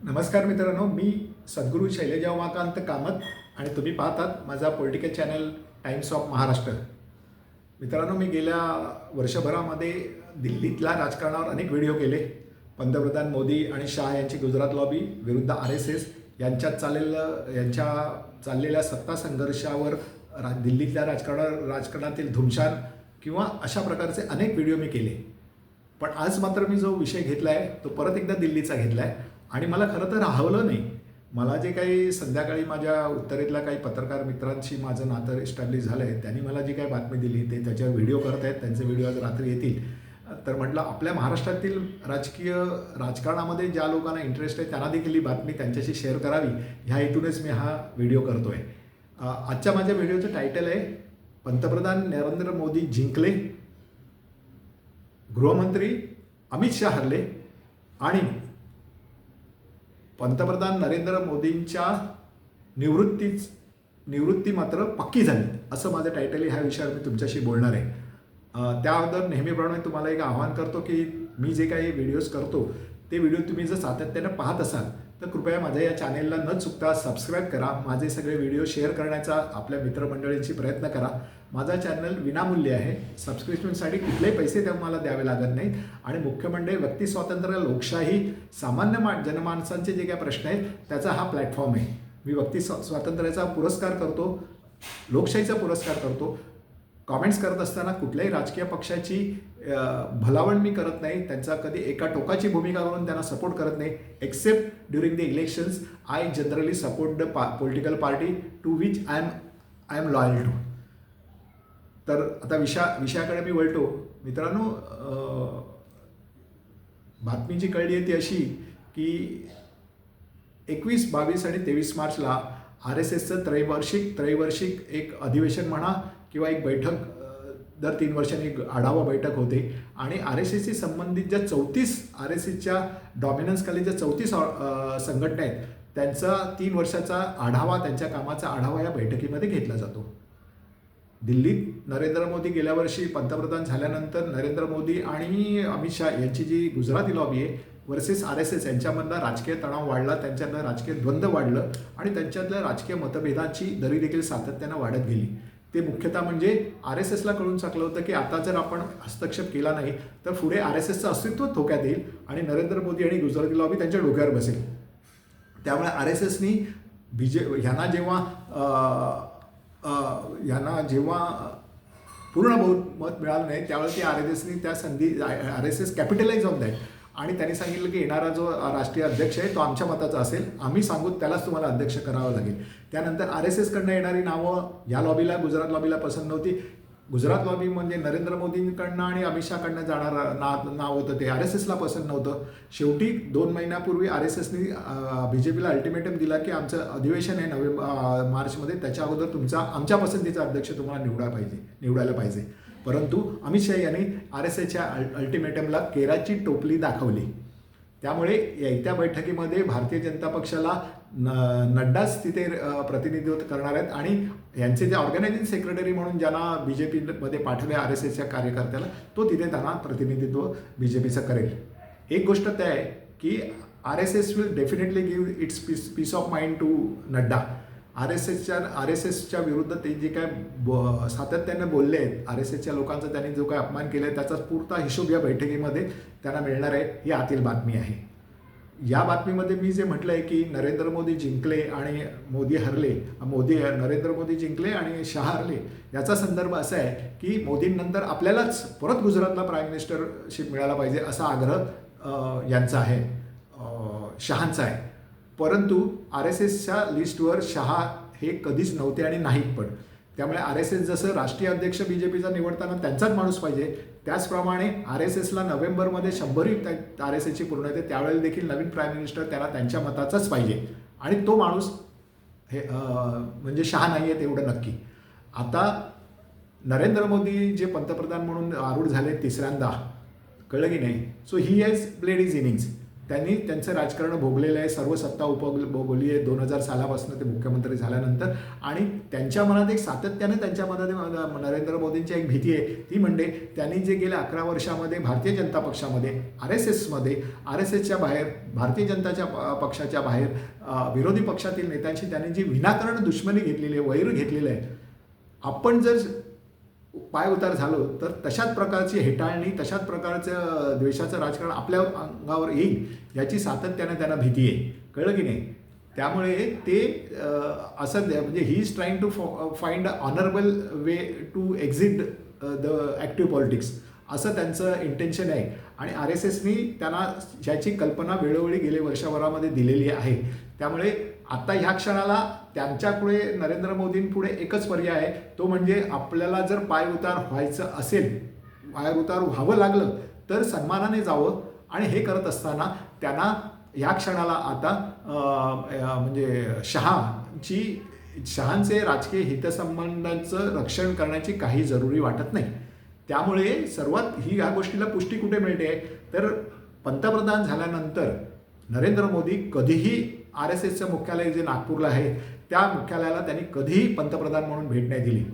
नमस्कार मित्रांनो मी सद्गुरू शैलजा उमाकांत कामत आणि तुम्ही पाहतात माझा political channel Times of Maharashtra मित्रांनो मी गेल्या वर्षभरामध्ये दिल्लीतल्या राजकारणावर अनेक व्हिडिओ केले. पंतप्रधान मोदी आणि शाह यांची गुजरात लॉबी विरुद्ध आर एस एस यांच्यात चाललेलं यांच्या चाललेल्या सत्ता संघर्षावर रा दिल्लीतल्या राजकारणा राजकारणातील धुमशान किंवा अशा प्रकारचे अनेक व्हिडिओ मी केले. पण आज मात्र मी जो विषय घेतला आहे तो परत एकदा दिल्लीचा घेतला आहे आणि मला खरं तर राहवलं नाही. मला जे काही संध्याकाळी माझ्या उत्तरेतल्या काही पत्रकार मित्रांशी माझं नातं इस्टॅब्लिश झालं आहे त्यांनी मला जी काही बातमी दिली ते त्याच्यावर व्हिडिओ करत आहेत त्यांचे व्हिडिओ आज रात्री येतील. तर म्हटलं आपल्या महाराष्ट्रातील राजकीय राजकारणामध्ये ज्या लोकांना इंटरेस्ट आहे त्यांना देखील ही बातमी त्यांच्याशी शेअर करावी. ह्या हेतूनच मी हा व्हिडिओ करतो आहे आजच्या माझ्या व्हिडिओचं टायटल आहे पंतप्रधान नरेंद्र मोदी जिंकले गृहमंत्री अमित शहा हरले आणि पंतप्रधान नरेंद्र मोदींच्या निवृत्तीच निवृत्ती मात्र पक्की झाली. असं माझं टायटल ह्या विषयावर मी तुमच्याशी बोलणार आहे. त्याबद्दल त्या नेहमीप्रमाणे तुम्हाला एक आवाहन करतो की मी जे काही व्हिडिओज करतो ते व्हिडिओ तुम्ही जर सातत्यानं पाहत असाल तर कृपया माझ्या या चॅनेलला न चुकता सबस्क्राईब करा. माझे सगळे व्हिडिओ शेअर करण्याचा आपल्या मित्रमंडळींशी प्रयत्न करा. माझा चॅनल विनामूल्य आहे. सबस्क्रिप्शनसाठी कुठलेही पैसे तुम्हाला द्यावे लागत नाहीत. आणि मुख्य म्हणजे व्यक्ती स्वातंत्र्य लोकशाही सामान्य मा जनमानसांचे जे काही प्रश्न आहेत त्याचा हा प्लॅटफॉर्म आहे. मी व्यक्ती स्वा स्वातंत्र्याचा पुरस्कार करतो. लोकशाहीचा पुरस्कार करतो. कॉमेंट्स करत असताना कुठल्याही राजकीय पक्षाची भलावण मी करत नाही त्यांचा कधी एका टोकाची भूमिका करून त्यांना सपोर्ट करत नाही except during the elections I generally support the pa political party to which I am I am loyal to तर आता विषया विषयाकडे मी वळतो. मित्रांनो बातमी जी कळली आहे ती अशी की एकवीस बावीस आणि तेवीस मार्चला आर एस एसचं त्रैवार्षिक त्रैवार्षिक एक अधिवेशन म्हणा किंवा एक बैठक दर तीन वर्षांनी एक आढावा बैठक होते. आणि आर एस एसशी संबंधित ज्या चौतीस आर एस एसच्या डॉमिनन्सखाली ज्या चौतीस संघटना आहेत त्यांचा तीन वर्षाचा आढावा त्यांच्या कामाचा आढावा या बैठकीमध्ये घेतला जातो. दिल्लीत नरेंद्र मोदी गेल्या वर्षी पंतप्रधान झाल्यानंतर नरेंद्र मोदी आणि अमित शहा यांची जी गुजराती लॉबी आहे वर्सेस आर एस एस यांच्यामधला राजकीय तणाव वाढला त्यांच्यातलं राजकीय द्वंद्व वाढलं आणि त्यांच्यातल्या राजकीय मतभेदाची दरी देखील सातत्यानं वाढत गेली. ते मुख्यतः म्हणजे आर एस एसला कळून चाकलं होतं की आता जर आपण हस्तक्षेप केला नाही तर पुढे आर एस एसचं अस्तित्व धोक्यात येईल आणि नरेंद्र मोदी आणि गुजराती लॉबी त्यांच्या डोक्यावर बसेल. त्यामुळे आर एस एसनी बी जे ह्यांना जेव्हा ह्यांना जेव्हा पूर्ण बहुमत मिळालं नाही त्यावेळेस ते आर एस एसनी त्या संधी आर एस एस कॅपिटलाइज होऊन जाईल आणि त्यांनी सांगितलं की येणारा जो राष्ट्रीय अध्यक्ष आहे तो आमच्या मताचा असेल. आम्ही सांगू त्यालाच तुम्हाला अध्यक्ष करावं लागेल. त्यानंतर आर एस एसकडनं येणारी नावं या लॉबीला गुजरात लॉबीला पसंत नव्हती. गुजरात लॉबी म्हणजे नरेंद्र मोदींकडनं आणि अमित शहाकडनं जाणारं ना नाव होतं ते. आर एस एसला पसंत नव्हतं. शेवटी दोन महिन्यापूर्वी आर एस एसनी बी जे पीला अल्टिमेटम दिला की आमचं अधिवेशन आहे नोव्हेंबर मार्चमध्ये. त्याच्या अगोदर तुमचा आमच्या पसंतीचा अध्यक्ष तुम्हाला निवडा पाहिजे निवडायला पाहिजे. परंतु अमित शहा यांनी आर एस एसच्या अल्टिमेटमला केराची टोपली दाखवली. त्यामुळे येत्या बैठकीमध्ये भारतीय जनता पक्षाला न नड्डाच तिथे प्रतिनिधित्व करणार आहेत आणि यांचे जे ऑर्गनायझिंग सेक्रेटरी म्हणून ज्यांना बी जे पीमध्ये पाठवले आर एस एसच्या कार्यकर्त्याला तो तिथे त्यांना प्रतिनिधित्व बी जे पीचं करेल. एक गोष्ट त्या आहे की R S S will definitely give its peace peace of mind to Nadda. R S एसच्या आर एस एसच्या विरुद्ध ते जे काय ब सातत्यानं बोलले आहेत आर एस एसच्या लोकांचा त्यांनी जो काय अपमान केला आहे त्याचा पुरता हिशोब या बैठकीमध्ये त्यांना मिळणार आहे ही आतील बातमी आहे. या बातमीमध्ये मी जे म्हटलं आहे की नरेंद्र मोदी जिंकले आणि मोदी हरले मोदी नरेंद्र मोदी जिंकले आणि शहा हरले याचा संदर्भ असा आहे की मोदींनंतर आपल्यालाच परत गुजरातला प्राईम मिनिस्टरशिप मिळाला पाहिजे असा आग्रह यांचा आहे शहांचा आहे. परंतु आर एस एसच्या लिस्टवर शहा हे कधीच नव्हते आणि नाहीत पण. त्यामुळे आर एस एस जसं राष्ट्रीय अध्यक्ष बी जे पीचा निवडताना त्यांचाच माणूस पाहिजे त्याचप्रमाणे आर एस एसला नोव्हेंबरमध्ये शंभरही आर एस एसची पूर्ण येते त्यावेळेला देखील नवीन प्राईम मिनिस्टर त्याला त्यांच्या मताचाच पाहिजे. आणि तो माणूस हे म्हणजे शहा नाही आहे तेवढं नक्की. आता नरेंद्र मोदी जे पंतप्रधान म्हणून आरूढ झाले तिसऱ्यांदा कळलं की नाही? So he has played his innings त्यांनी त्यांचं राजकारण भोगलेलं आहे. सर्व सत्ता उपभोग भोगली आहे. दोन हजार सालापासून ते मुख्यमंत्री झाल्यानंतर. आणि त्यांच्या मनात एक सातत्याने त्यांच्या मनात नरेंद्र मोदींची एक भीती आहे. ती म्हणजे त्यांनी जे गेल्या अकरा वर्षामध्ये भारतीय जनता पक्षामध्ये आर एस एसमध्ये आर एस एसच्या बाहेर भारतीय जनताच्या प- पक्षाच्या बाहेर विरोधी पक्षातील नेत्यांशी त्यांनी जी विनाकारण दुश्मनी घेतलेली आहे वैर घेतलेलं आहे. आपण जर पाय उतार झालो तर तशाच प्रकारची हेटाळणी तशाच प्रकारचं द्वेषाचं राजकारण आपल्या अंगावर येईल याची सातत्याने त्यांना भीती आहे. कळलं की नाही? त्यामुळे ते असं म्हणजे he is trying to find a honourable way to exit the active politics असं त्यांचं इंटेन्शन आहे. आणि आर एस एसनी त्यांना ज्याची कल्पना वेळोवेळी गेले वर्षभरामध्ये दिलेली आहे. त्यामुळे आत्ता ह्या क्षणाला त्यांच्यापुढे नरेंद्र मोदींपुढे एकच पर्याय आहे. तो म्हणजे आपल्याला जर पाय उतार व्हायचं असेल पाय उतार व्हावं लागलं तर सन्मानाने जावं. आणि हे करत असताना त्यांना ह्या क्षणाला आता म्हणजे शहाची शहांचे राजकीय हितसंबंधांचं रक्षण करण्याची काही जरुरी वाटत नाही. त्यामुळे सर्वात ही या गोष्टीला पुष्टी कुठे मिळते? तर पंतप्रधान झाल्यानंतर नरेंद्र मोदी कधीही आर एस एसचं मुख्यालय जे नागपूरला आहे त्या मुख्यालयाला त्यांनी कधीही पंतप्रधान म्हणून भेट नाही दिली.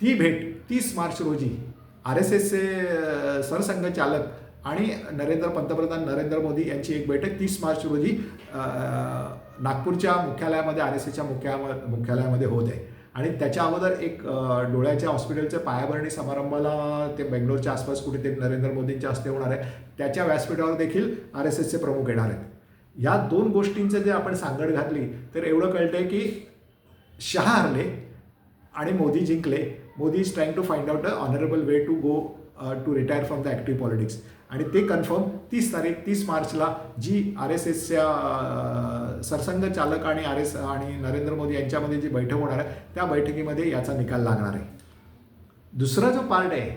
ती भेट तीस मार्च रोजी आर एस एसचे सरसंघचालक आणि नरेंद्र पंतप्रधान नरेंद्र मोदी यांची एक बैठक तीस मार्च रोजी नागपूरच्या मुख्यालयामध्ये आर एस एसच्या मुख्या मुख्यालयामध्ये होत आहे. आणि त्याच्या अगोदर एक डोळ्याच्या हॉस्पिटलच्या पायाभरणी समारंभाला ते बेंगलोरच्या आसपास कुठेतरी नरेंद्र मोदींच्या हस्ते होणार आहे. त्याच्या व्यासपीठावर देखील आर एस एसचे प्रमुख येणार आहेत. या दोन गोष्टींचं जे आपण सांगड घातली तर एवढं कळतंय की शहा हरले आणि मोदी जिंकले. Modi is trying to find out a honourable way to go to retire from the active politics आणि ते कन्फर्म तीस तारीख तीस मार्चला जी आर एस एसच्या uh, सरसंघ चालक आणि आर एस आणि नरेंद्र मोदी यांच्यामध्ये जी बैठक होणार आहे त्या बैठकीमध्ये याचा निकाल लागणार आहे. दुसरा जो पार्ट आहे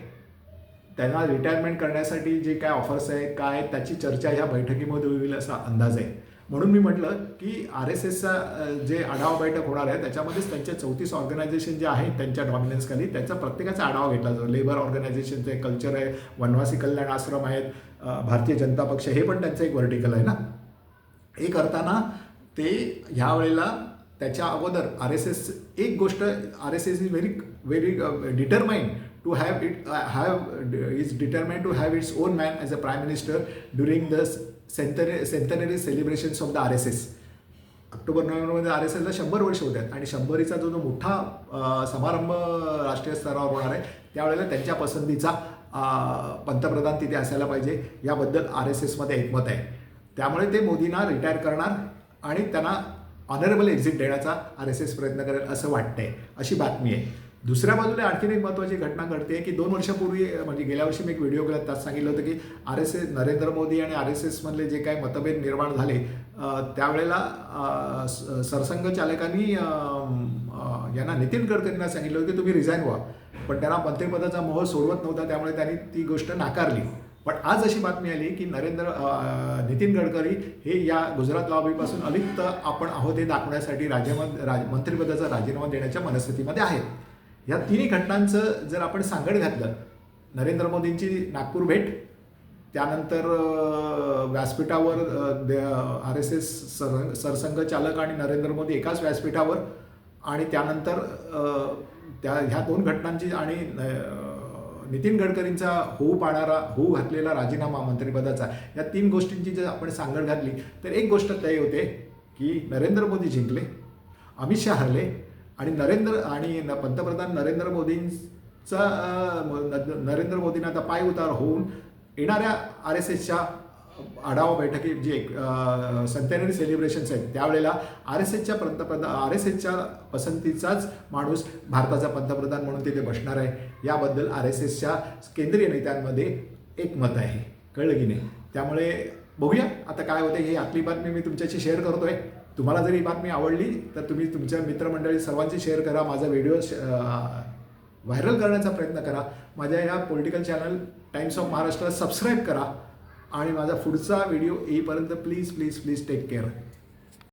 त्यांना रिटायरमेंट करण्यासाठी जे काय ऑफर्स आहेत काय त्याची चर्चा ह्या बैठकीमध्ये होईल असा अंदाज आहे. म्हणून मी म्हटलं की आर एस एसचा जे आढावा बैठक होणार आहे त्याच्यामध्येच त्यांच्या चौतीस ऑर्गनायझेशन जे आहेत त्यांच्या डॉमिनन्सखाली त्यांचा प्रत्येकाचा आढावा घेतला जातो. लेबर ऑर्गनायझेशनचं एक कल्चर आहे वनवासी कल्याण आश्रम आहेत भारतीय जनता पक्ष हे पण त्यांचं एक व्हर्टिकल आहे ना? हे करताना ते ह्या वेळेला त्याच्या अगोदर आर एस एस एक गोष्ट R S S is very very determined to have it uh, is determined to have its own man as a prime minister during the century centenary celebrations of the R S S October नोव्हेंबरमध्ये R S एसला शंभर वर्ष होत आहेत आणि शंभरीचा जो जो मोठा समारंभ राष्ट्रीय स्तरावर होणार आहे त्यावेळेला त्यांच्या पसंतीचा पंतप्रधान तिथे असायला पाहिजे. याबद्दल आर एस एसमध्ये एकमत आहे. त्यामुळे ते मोदींना रिटायर करणार आणि त्यांना ऑनरेबल एक्झिट देण्याचा आर एस एस प्रयत्न करेल असं वाटतंय. अशी बातमी आहे. दुसऱ्या बाजूला आणखीन एक महत्त्वाची घटना घडते की दोन वर्षापूर्वी म्हणजे गेल्या वर्षी मी एक व्हिडिओ केला त्यात सांगितलं होतं की R S S Narendra Modi आणि आर एस एसमधले जे काही मतभेद निर्माण झाले त्यावेळेला सरसंघचालकांनी स- सरसंघ चालकांनी यांना नितीन गडकरींना सांगितलं होतं की तुम्ही रिझाईन व्हा. पण त्यांना मंत्रिपदाचा मोह सोडवत नव्हता त्यामुळे त्यांनी ती गोष्ट नाकारली. पण आज अशी बातमी आली की नरेंद्र नितीन गडकरी हे या गुजरात लॉबीपासून अलिप्त आपण आहोत हे दाखवण्यासाठी राज्यम राज मंत्रिपदाचा राजीनामा देण्याच्या मनस्थितीमध्ये आहेत. या तिन्ही घटनांचं जर आपण सांगड घातलं नरेंद्र मोदींची नागपूर भेट त्यानंतर व्यासपीठावर आर एस एस सर सरसंघचालक आणि नरेंद्र मोदी एकाच व्यासपीठावर आणि त्यानंतर त्या ह्या दोन घटनांची आणि नितीन गडकरींचा होऊ पाडणारा होऊ घातलेला राजीनामा मंत्रिपदाचा या तीन गोष्टींची जर आपण सांगड घातली तर एक गोष्ट तय होते की नरेंद्र मोदी जिंकले अमित शहा हरले आणि नरेंद्र आणि न- पंतप्रधान नरेंद्र मोदींचा न- नरेंद्र मोदींना आता पाय उतार होऊन येणाऱ्या आर एस एसच्या आढावा बैठकी जे सेंटेनरी सेलिब्रेशन्स आहेत त्यावेळेला आर एस एसच्या पंतप्रधान आर एस एसच्या पसंतीचाच माणूस भारताचा पंतप्रधान म्हणून तिथे बसणार आहे. याबद्दल आर एस एसच्या केंद्रीय नेत्यांमध्ये एक मत आहे. कळलं की नाही? त्यामुळे बघूया आता काय होते ही आतली बातमी मी तुमच्याशी शेअर करतोय. तुम्हाला जर ही बातमी आवडली तर तुम्ही तुमच्या मित्रमंडळी सर्वांची शेअर करा माझा व्हिडिओ व्हायरल करण्याचा प्रयत्न करा. माझ्या या पॉलिटिकल चॅनल टाईम्स ऑफ महाराष्ट्राला सबस्क्राईब करा. आणि माझा पुढचा व्हिडिओ येईपर्यंत please please please take care